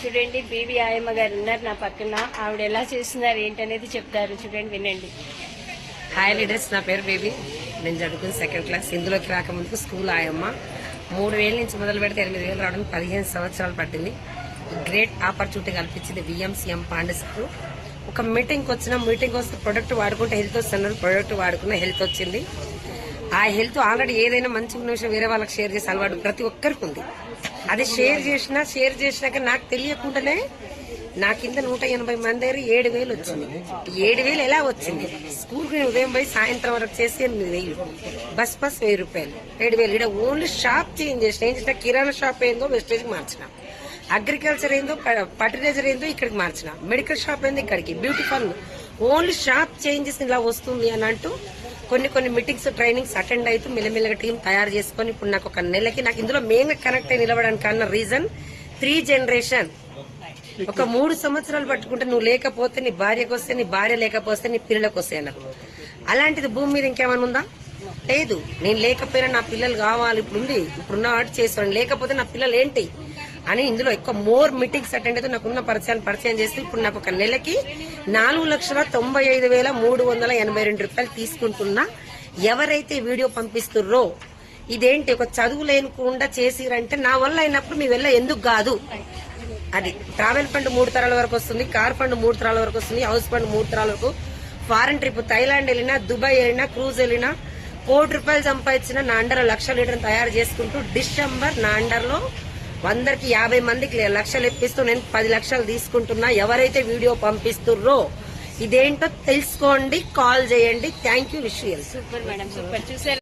చూడండి బీబీ ఆయమ్మ గారు ఉన్నారు నా పక్కన. ఆవిడ ఎలా చేస్తున్నారు ఏంటనేది చెప్తారు. చూడండి వినండి. హాయ్ లీడర్స్ నా పేరు బేబీ. నేను చదువుకుని సెకండ్ క్లాస్ ఇందులోకి రాకముందుకు స్కూల్ ఆయమ్మ. మూడు వేల నుంచి మొదలు పెడితే ఎనిమిది వేలు రావడానికి పదిహేను సంవత్సరాలు పట్టింది. గ్రేట్ ఆపర్చునిటీ కల్పించింది విఎంసీఎం పాండస్కు ఒక మీటింగ్కి వచ్చిన మీటింగ్ వస్తే ప్రొడక్ట్ వాడుకుంటే హెల్త్ వస్తున్నారు ప్రొడక్ట్ వాడుకున్న హెల్త్ వచ్చింది. ఆ హెల్త్ ఆల్రెడీ ఏదైనా మంచి ఉన్న విషయం వేరే వాళ్ళకి షేర్ చేసే అలవాటు ప్రతి ఒక్కరికి ఉంది. అది షేర్ చేసినా షేర్ చేసినాక నాకు తెలియకుండానే నా కింద నూట ఎనభై మంది దగ్గర ఏడు వేలు వచ్చింది. ఏడు వేలు ఎలా వచ్చింది? స్కూల్కి ఉదయం పోయి సాయంత్రం వరకు చేసి ఎనిమిది వేలు. బస్ బస్ వెయ్యి రూపాయలు. ఏడు వేలు. ఇక్కడ ఓన్లీ షాప్ చేంజ్ చేసిన. ఏం చేసిన? కిరాణా షాప్ ఏందో వెస్టేజ్కి మార్చిన. అగ్రికల్చర్ ఏందో ఫర్టిలైజర్ ఏందో ఇక్కడికి మార్చిన. మెడికల్ షాప్ ఏందో ఇక్కడికి. Beauty parlour. Only shop changes ఇలా వస్తుంది అని అంటూ కొన్ని కొన్ని మీటింగ్స్ ట్రైనింగ్స్ అటెండ్ అవుతూ మెల్లమెల్లగా టీం తయారు చేసుకొని ఇప్పుడు నాకు ఒక నెలకి నాకు ఇందులో మెయిన్ కనెక్ట్ అయి నిలవడానికి అన్న రీజన్ త్రీ జనరేషన్ ఒక మూడు సంవత్సరాలు పట్టుకుంటే నువ్వు లేకపోతే నీ భార్యకు వస్తే నీ భార్య లేకపోతే నీ పిల్లలకు వస్తే అలాంటిది భూమి మీద ఇంకేమైనా ఉందా? లేదు. నేను లేకపోయినా నా పిల్లలు కావాలి ఇప్పుడు ఉంది ఇప్పుడున్న వాటి చేస్తాను లేకపోతే నా పిల్లలు ఏంటి? అని ఇందులో ఎక్కువ మోర్ మీటింగ్స్ అటెండ్ అయితే నాకున్న పరిచయాన్ని పరిచయం చేస్తే ఇప్పుడు నాకు ఒక నెలకి నాలుగు లక్షల తొంభై ఐదు వేల మూడు వందల ఎనభై రెండు రూపాయలు తీసుకుంటున్నా. ఎవరైతే వీడియో పంపిస్తుర్రో ఇదేంటి ఒక చదువు లేకుండా చేసిరంటే నా వల్ల అయినప్పుడు మీ వెళ్ళ ఎందుకు కాదు. అది ట్రావెల్ ఫండ్ మూడు తరాల వరకు వస్తుంది కార్ ఫండ్ మూడు తరాల వరకు వస్తుంది హౌస్ ఫండ్ మూడు తరాల వరకు. ఫారెన్ ట్రిప్ థైలాండ్ వెళ్ళినా దుబాయ్ వెళ్ళినా క్రూజ్ వెళ్ళినా కోటి రూపాయలు సంపాదించిన నా అండర్ లక్ష లీటర్ తయారు చేసుకుంటూ డిసెంబర్ నా అండర్లో లో వందరికి యాభై మందికి లక్షలు ఇప్పిస్తూ నేను పది లక్షలు తీసుకుంటున్నా. ఎవరైతే వీడియో పంపిస్తుర్రో ఇదేంటో తెలుసుకోండి కాల్ చేయండి. థ్యాంక్ యూ విషయం సూపర్ మేడం సూపర్ చూసారు